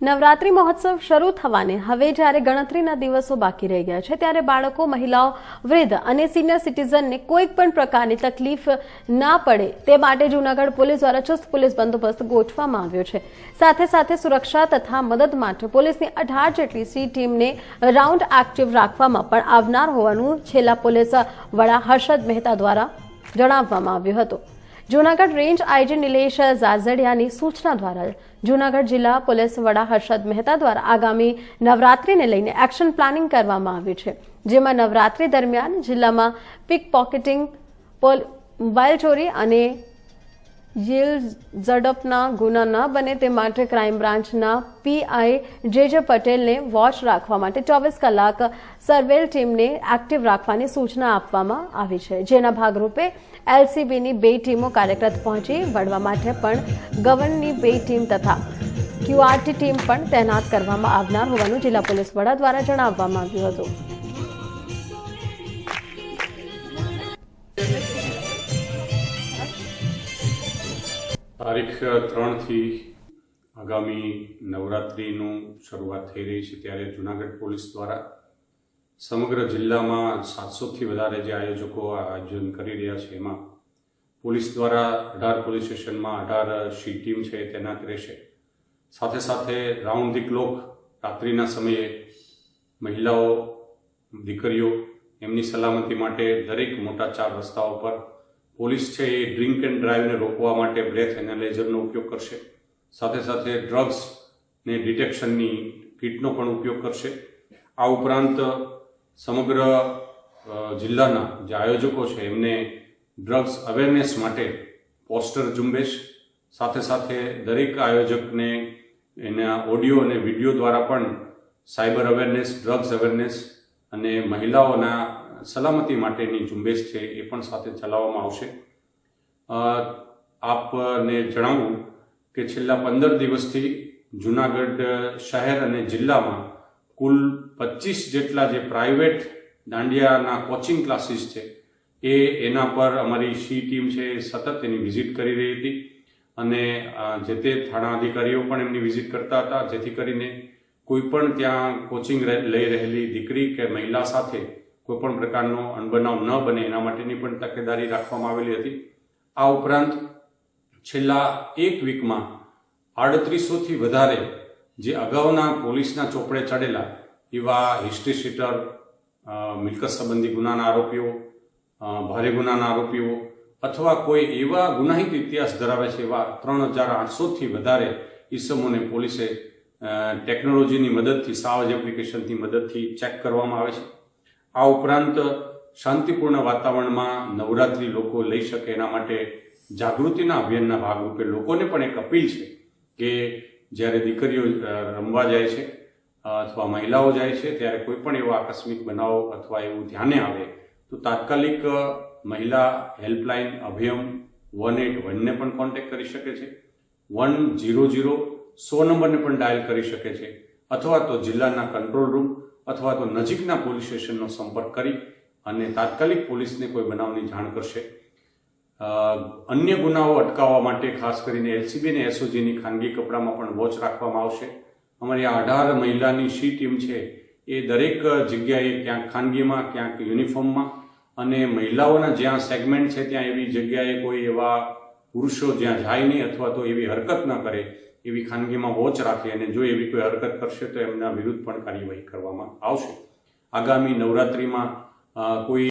નવરાત્રી મહોત્સવ શરૂ થવાને હવે જ્યારે ગણતરીના દિવસો બાકી રહી ગયા છે, ત્યારે બાળકો, મહિલાઓ, વૃદ્ધ અને સિનિયર સિટીઝનને કોઈક પણ પ્રકારની તકલીફ ના પડે તે માટે જૂનાગઢ પોલીસ દ્વારા ચુસ્ત પોલીસ બંદોબસ્ત ગોઠવવામાં આવ્યો છે. સાથે સાથે સુરક્ષા તથા મદદ માટે પોલીસની અઢાર જેટલી સી ટીમને રાઉન્ડ એક્ટિવ રાખવામાં પણ આવનાર હોવાનું છેલ્લા પોલીસ વડા હર્ષદ મહેતા દ્વારા જણાવવામાં આવ્યું હતું. જૂનાગઢ રેન્જ આઈજી નિલેશ ઝાઝડિયાની સૂચના દ્વારા જૂનાગઢ જિલ્લા પોલીસ વડા હર્ષદ મહેતા દ્વારા આગામી નવરાત્રીને લઈને એક્શન પ્લાનિંગ કરવામાં આવ્યું છે, જેમાં નવરાત્રી દરમિયાન જિલ્લામાં પિક પોકેટિંગ મોબાઈલ ચોરી અને યીલ ઝડપના ગુના ન બને તે માટે ક્રાઇમ બ્રાન્ચના પીઆઈ જે જે પટેલને વોચ રાખવા માટે ચોવીસ કલાક સર્વેલ ટીમને એક્ટિવ રાખવાની સૂચના આપવામાં આવી છે. જેના ભાગરૂપે એલસીબીની બે ટીમો કાર્યરત પહોંચી વળવા માટે પણ ગવર્નની બે ટીમ તથા ક્યુઆરટી ટીમ પણ તૈનાત કરવામાં આવનાર હોવાનું જિલ્લા પોલીસ વડા દ્વારા જણાવવામાં આવ્યું હતું. તારીખ ત્રણથી આગામી નવરાત્રિનું શરૂઆત થઈ રહી છે ત્યારે જુનાગઢ પોલીસ દ્વારા સમગ્ર જિલ્લામાં સાતસોથી વધારે જે આયોજકો આયોજન કરી રહ્યા છે, એમાં પોલીસ દ્વારા અઢાર પોલીસ સ્ટેશનમાં અઢાર સી ટીમ છે તૈનાત રહેશે. સાથે સાથે રાઉન્ડ ધી ક્લોક રાત્રિના સમયે મહિલાઓ, દીકરીઓ એમની સલામતી માટે દરેક મોટા ચાર રસ્તાઓ પર પોલીસ છે એ ડ્રિંક એન્ડ ડ્રાઈવને રોકવા માટે બ્રેથ એનાલાઇઝરનો ઉપયોગ કરશે. સાથે સાથે ડ્રગ્સને ડિટેક્શનની કિટનો પણ ઉપયોગ કરશે. આ ઉપરાંત સમગ્ર જિલ્લાના જે આયોજકો છે એમને ડ્રગ્સ અવેરનેસ માટે પોસ્ટર ઝુંબેશ, સાથે સાથે દરેક આયોજકને એના ઓડિયો અને વીડિયો દ્વારા પણ સાયબર અવેરનેસ, ડ્રગ્સ અવેરનેસ અને મહિલાઓના સલામતી માટેની ઝુંબેશ છે એ પણ સાથે ચલાવવામાં આવશે. આપને જણાવું કે છેલ્લા પંદર દિવસથી જુનાગઢ શહેર અને જિલ્લામાં કુલ પચીસ જેટલા જે પ્રાઇવેટ દાંડિયાના કોચિંગ ક્લાસીસ છે, એ એના પર અમારી સી ટીમ છે એ સતત એની વિઝિટ કરી રહી હતી અને જે તે થાણા અધિકારીઓ પણ એમની વિઝિટ કરતા હતા, જેથી કરીને કોઈ પણ ત્યાં કોચિંગ લઈ રહેલી દીકરી કે મહિલા સાથે કોઈ પણ પ્રકારનો અણબનાવ ન બને એના માટેની પણ તકેદારી રાખવામાં આવેલી હતી. આ ઉપરાંત છેલ્લા એક વીકમાં આડત્રીસોથી વધારે જે અગાઉના પોલીસના ચોપડે ચડેલા એવા હિસ્ટ્રી શીટર મિલકત સંબંધી ગુનાના આરોપીઓ ભારે ગુનાના આરોપીઓ અથવા કોઈ એવા ગુનાહિત ઇતિહાસ ધરાવે છે એવા ત્રણ હજાર આઠસોથી વધારે ઈસમોને પોલીસે ટેકનોલોજીની મદદથી, સાવજ એપ્લિકેશનની મદદથી ચેક કરવામાં આવે છે. આ ઉપરાંત શાંતિપૂર્ણ વાતાવરણમાં નવરાત્રિ લોકો લઈ શકે એના માટે જાગૃતિના અભિયાનના ભાગરૂપે લોકોને પણ એક અપીલ છે કે જ્યારે દીકરીઓ રમવા જાય છે, અથવા મહિલાઓ જાય છે, ત્યારે કોઈ પણ એવો આકસ્મિક બનાવો અથવા એવું ધ્યાને આવે, તો તાત્કાલિક મહિલા હેલ્પલાઇન અભિયમ વન એટ વનને પણ કોન્ટેક્ટ કરી શકે છે. વન જીરો જીરો સો નંબરને પણ ડાયલ કરી શકે છે. અથવા તો જિલ્લાના કંટ્રોલ રૂમ અથવા તો નજીકના પોલીસ સ્ટેશનનો સંપર્ક કરી અને તાત્કાલિક પોલીસને કોઈ બનાવની જાણ કરશે. અન્ય ગુનાઓ અટકાવવા માટે ખાસ કરીને એલસીબી અને એસઓજીની ખાનગી કપડામાં પણ વોચ રાખવામાં આવશે. અમારી આ અઢાર મહિલાની સી ટીમ છે એ દરેક જગ્યાએ ક્યાંક ખાનગીમાં, ક્યાંક યુનિફોર્મમાં અને મહિલાઓના જ્યાં સેગમેન્ટ છે ત્યાં એવી જગ્યાએ કોઈ એવા પુરુષો જ્યાં જાય નહીં અથવા તો એવી હરકત ન કરે એવી ખાનગીમાં વોચ રાખે અને જો એવી કોઈ હરકત કરશે તો એમના વિરુદ્ધ પણ કાર્યવાહી કરવામાં આવશે. આગામી નવરાત્રિમાં કોઈ